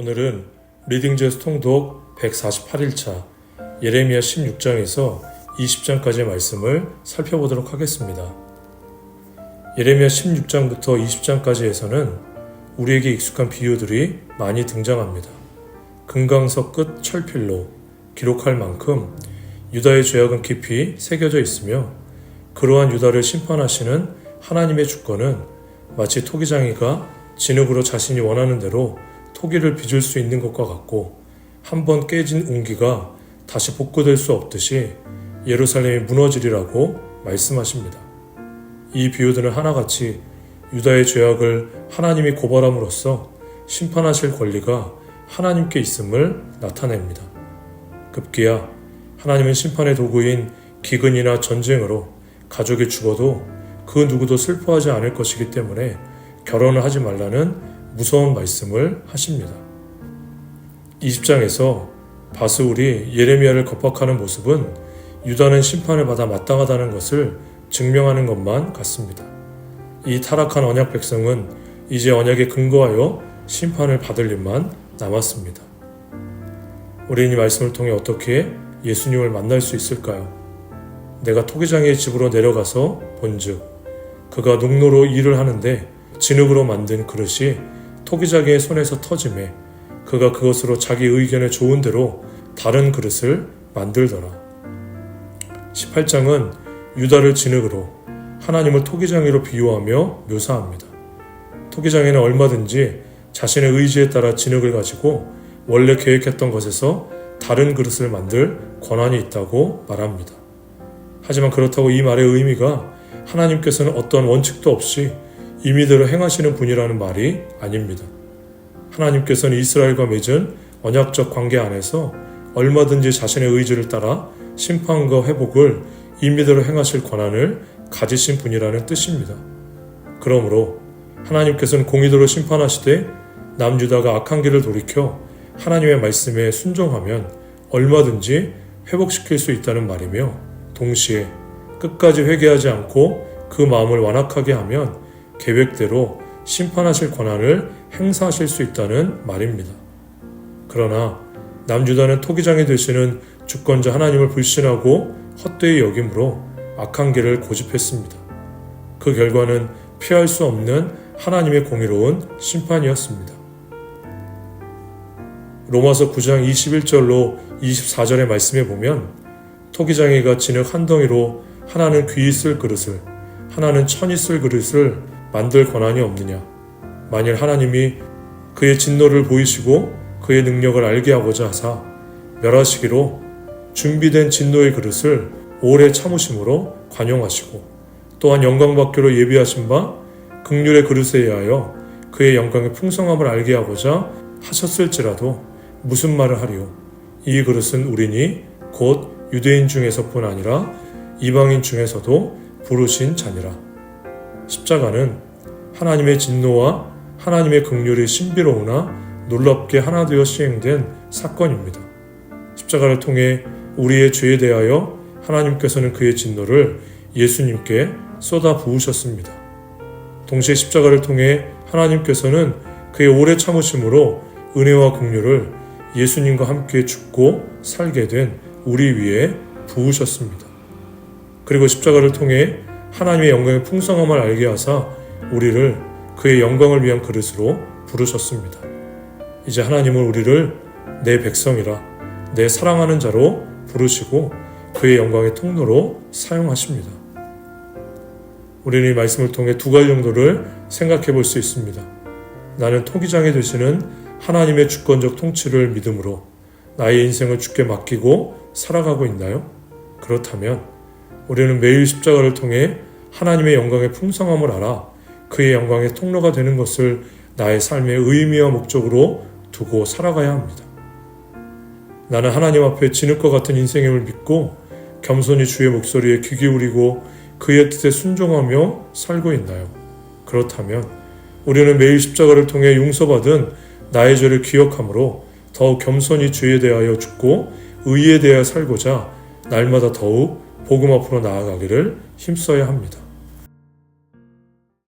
오늘은 리딩제 스 통독 148일차 예레미야 16장에서 20장까지의 말씀을 살펴보도록 하겠습니다. 예레미야 16장부터 20장까지에서는 우리에게 익숙한 비유들이 많이 등장합니다. 금강석 끝 철필로 기록할 만큼 유다의 죄악은 깊이 새겨져 있으며 그러한 유다를 심판하시는 하나님의 주권은 마치 토기장이가 진흙으로 자신이 원하는 대로 토기를 빚을 수 있는 것과 같고 한 번 깨진 웅기가 다시 복구될 수 없듯이 예루살렘이 무너지리라고 말씀하십니다. 이 비유들은 하나같이 유다의 죄악을 하나님이 고발함으로써 심판하실 권리가 하나님께 있음을 나타냅니다. 급기야 하나님은 심판의 도구인 기근이나 전쟁으로 가족이 죽어도 그 누구도 슬퍼하지 않을 것이기 때문에 결혼을 하지 말라는 무서운 말씀을 하십니다. 20장에서 바스울이 예레미야를 겁박하는 모습은 유다는 심판을 받아 마땅하다는 것을 증명하는 것만 같습니다. 이 타락한 언약 백성은 이제 언약에 근거하여 심판을 받을 일만 남았습니다. 우리는 이 말씀을 통해 어떻게 예수님을 만날 수 있을까요? 내가 토기장의 집으로 내려가서 본즉 그가 농로로 일을 하는데 진흙으로 만든 그릇이 토기장의 손에서 터짐에 그가 그것으로 자기 의견에 좋은 대로 다른 그릇을 만들더라. 18장은 유다를 진흙으로 하나님을 토기장이로 비유하며 묘사합니다. 토기장에는 얼마든지 자신의 의지에 따라 진흙을 가지고 원래 계획했던 것에서 다른 그릇을 만들 권한이 있다고 말합니다. 하지만 그렇다고 이 말의 의미가 하나님께서는 어떤 원칙도 없이 임의대로 행하시는 분이라는 말이 아닙니다. 하나님께서는 이스라엘과 맺은 언약적 관계 안에서 얼마든지 자신의 의지를 따라 심판과 회복을 임의대로 행하실 권한을 가지신 분이라는 뜻입니다. 그러므로 하나님께서는 공의대로 심판하시되 남유다가 악한 길을 돌이켜 하나님의 말씀에 순종하면 얼마든지 회복시킬 수 있다는 말이며 동시에 끝까지 회개하지 않고 그 마음을 완악하게 하면 계획대로 심판하실 권한을 행사하실 수 있다는 말입니다. 그러나 남주다는 토기장이 되시는 주권자 하나님을 불신하고 헛되이 여김으로 악한 길을 고집했습니다. 그 결과는 피할 수 없는 하나님의 공의로운 심판이었습니다. 로마서 9장 21절로 24절의 말씀에 보면 토기장이가 진흙 한 덩이로 하나는 귀쓸 그릇을 하나는 천이 쓸 그릇을 만들 권한이 없느냐? 만일 하나님이 그의 진노를 보이시고 그의 능력을 알게 하고자 하사 멸하시기로 준비된 진노의 그릇을 오래 참으심으로 관용하시고 또한 영광받기로 예비하신 바 극률의 그릇에 의하여 그의 영광의 풍성함을 알게 하고자 하셨을지라도 무슨 말을 하리요? 이 그릇은 우리니 곧 유대인 중에서뿐 아니라 이방인 중에서도 부르신 자니라 십자가는 하나님의 진노와 하나님의 긍휼이 신비로우나 놀랍게 하나 되어 시행된 사건입니다. 십자가를 통해 우리의 죄에 대하여 하나님께서는 그의 진노를 예수님께 쏟아 부으셨습니다. 동시에 십자가를 통해 하나님께서는 그의 오래 참으심으로 은혜와 긍휼을 예수님과 함께 죽고 살게 된 우리 위에 부으셨습니다. 그리고 십자가를 통해 하나님의 영광의 풍성함을 알게 하사 우리를 그의 영광을 위한 그릇으로 부르셨습니다. 이제 하나님은 우리를 내 백성이라 내 사랑하는 자로 부르시고 그의 영광의 통로로 사용하십니다. 우리는 이 말씀을 통해 두 가지 정도를 생각해 볼 수 있습니다. 나는 토기장이 되시는 하나님의 주권적 통치를 믿음으로 나의 인생을 주께 맡기고 살아가고 있나요? 그렇다면 우리는 매일 십자가를 통해 하나님의 영광의 풍성함을 알아 그의 영광의 통로가 되는 것을 나의 삶의 의미와 목적으로 두고 살아가야 합니다. 나는 하나님 앞에 진흙과 같은 인생임을 믿고 겸손히 주의 목소리에 귀 기울이고 그의 뜻에 순종하며 살고 있나요? 그렇다면 우리는 매일 십자가를 통해 용서받은 나의 죄를 기억함으로 더욱 겸손히 주에 대하여 죽고 의에 대하여 살고자 날마다 더욱 복음 앞으로 나아가기를 힘써야 합니다.